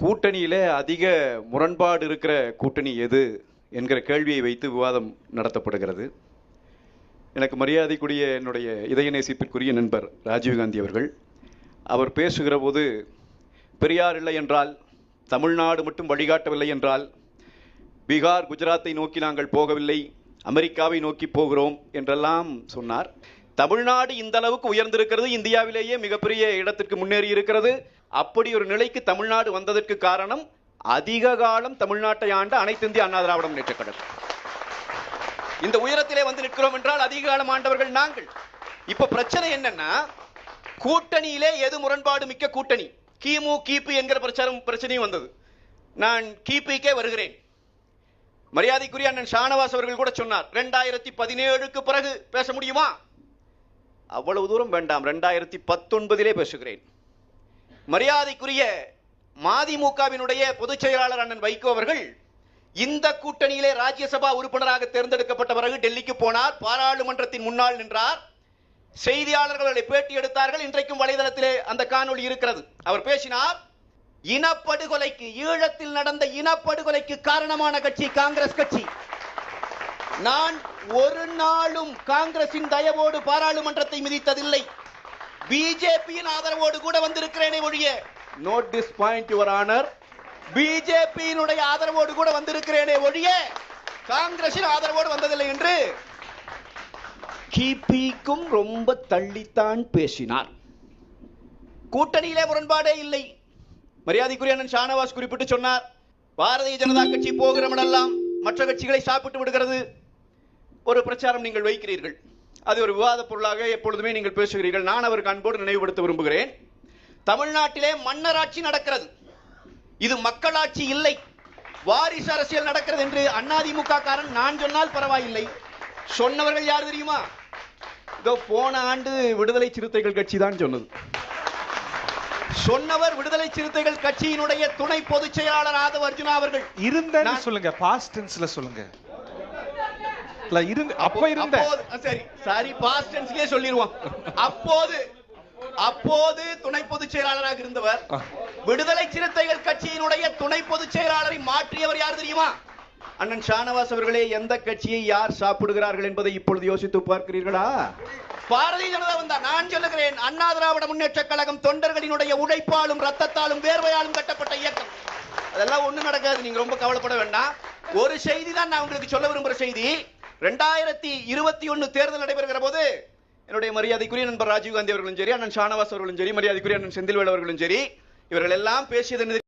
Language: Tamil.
கூட்டணியிலே அதிக முரண்பாடு இருக்கிற கூட்டணி எது என்கிற கேள்வியை வைத்து விவாதம் நடத்தப்படுகிறது. எனக்கு மரியாதைக்குரிய என்னுடைய இதய நேசிப்பிற்குரிய நண்பர் ராஜீவ்காந்தி அவர்கள். அவர் பேசுகிற போது பெரியார் இல்லை என்றால் தமிழ்நாடு மட்டும் வழிகாட்டவில்லை என்றால் பீகார் குஜராத்தை நோக்கி நாங்கள் போகவில்லை அமெரிக்காவை நோக்கி போகிறோம் என்றெல்லாம் சொன்னார். தமிழ்நாடு இந்த அளவுக்கு உயர்ந்திருக்கிறது இந்தியாவிலேயே மிகப்பெரிய இடத்திற்கு முன்னேறி இருக்கிறது. அப்படி ஒரு நிலைக்கு தமிழ்நாடு வந்ததற்கு காரணம் அதிக காலம் தமிழ்நாட்டை ஆண்ட அனைத்து இந்திய அண்ணா திராவிட முன்னேற்றக் கழகம் இந்த உயரத்திலே வந்து நிற்கிறோம் என்றால் அதிக காலம் ஆண்டவர்கள் நாங்கள். இப்ப பிரச்சனை என்னன்னா கூட்டணியிலே எது முரண்பாடு மிக்க கூட்டணி? கிமு கிபி என்கிற பிரச்சாரம் பிரச்சனையும் வந்தது. நான் கிபிக்கே வருகிறேன். மரியாதைக்குரிய அண்ணன் ஷானவாஸ் அவர்கள் கூட சொன்னார் ரெண்டாயிரத்தி பதினேழுக்கு பிறகு பேச முடியுமா? அவ்வளவு தூரம் வேண்டாம். ரெண்டாயிரத்தி பத்தொன்பதிலே பேசுகிறேன். மரியாதைக்குரிய மதிமுகவினுடைய பொதுச் செயலாளர் அண்ணன் வைகோ அவர்கள் இந்த கூட்டணியிலே ராஜ்யசபா உறுப்பினராக தேர்ந்தெடுக்கப்பட்ட பிறகு டெல்லிக்கு போனார். பாராளுமன்றத்தின் முன்னால் நின்றார். செய்தியாளர்களை பேட்டி எடுத்தார்கள். இன்றைக்கும் வலைதளத்திலே அந்த காணொளி இருக்கிறது. அவர் பேசினார் இனப்படுகொலைக்கு ஈழத்தில் நடந்த இனப்படுகொலைக்கு காரணமான கட்சி காங்கிரஸ் கட்சி. நான் ஒரு நாளும் காங்கிரசின் தயவோடு பாராளுமன்றத்தை மிதித்ததில்லை. பிஜேபியின் ஆதரவோடு கூட வந்திருக்கிறேனே ஒழிய. Note this point your honour பிஜேபியினுடைய ஆதரவோடு கூட வந்திருக்கிறேனே ஒழிய. காங்கிரசின் ஆதரவோடு வந்ததில்லை என்று. கிபிக்கும் ரொம்ப தள்ளித்தான் பேசினார். கூட்டணியிலே முரண்பாடே இல்லை. மரியாதைக்குரிய அண்ணன் ஷானவாஸ் குறிப்பிட்டு சொன்னார். பாரதிய ஜனதா கட்சி போகிறமிடெல்லாம் மற்ற கட்சிகளை சாப்பிட்டு விடுகிறது. ஒரு பிரச்சாரம் நீங்கள் வைக்கிறீர்கள். அது ஒரு விவாத பொருளாக எப்பொழுதுமே நீங்கள் பேசுகிறீர்கள். நான் அவருக்கு அன்போடு நினைவுபடுத்த விரும்புகிறேன். தமிழ்நாட்டிலே மன்னராட்சி நடக்கிறது. இது மக்களாட்சி இல்லை. வாரிசு அரசியல் நடக்கிறது என்று அதிமுக காரன் நான் சொன்னால் பரவாயில்லை. சொன்னவர்கள் யார் தெரியுமா? இதோ போன ஆண்டு விடுதலை சிறுத்தைகள் கட்சி தான் சொன்னது. சொன்னவர் விடுதலை சிறுத்தைகள் கட்சியினுடைய துணை பொதுச் செயலாளர் ஆதவ அர்ஜுனா அவர்கள். இருந்தேன்னு நான்- சொல்லுங்க பாஸ்ட் டென்ஸ்ல சொல்லுங்க. இல்ல இருந்த அப்ப இருந்த. சரி. சரி பாஸ்ட் டென்ஸ்லயே சொல்லிடுவோம் அப்போது அப்போது துணை பொதுச் செயலாளராக இருந்தவர். விடுதலை சிறுத்தைகள் கட்சியினுடைய துணை பொதுச் செயலாளரை மாற்றியவர் யார் தெரியுமா? அண்ணன் ஷானவாஸ் அவர்களே எந்த கட்சியை யார் சாப்பிடுகிறார்கள் என்பதை இப்பொழுது யோசித்து பார்க்கிறீர்களா? பாரதிய ஜனதா வந்தா நான் சொல்லுகிறேன் அண்ணா திராவிட முன்னேற்ற கழகம் தொண்டர்களினுடைய உழைப்பாலும் ரத்தத்தாலும் வேர்வையாலும் கட்டப்பட்ட இயக்கம். அதெல்லாம் ஒண்ணும் நடக்காது. நீங்க ரொம்ப கவலைப்பட வேண்டாம். ஒரு செய்தி தான் நான் உங்களுக்கு சொல்ல விரும்புற செய்தி. ரெண்டாயிரத்தி இருபத்தி ஒன்னு தேர்தல் நடைபெறுகிற போது என்னுடைய மரியாதைக்குரிய நண்பர் ராஜீவ்காந்தி அவர்களும் சரி அண்ணன் ஷானவாஸ் அவர்களும் சரி மரியாதைக்குரிய அண்ணன் செந்தில்வேல் அவர்களும் சரி இவர்கள் எல்லாம் பேசியது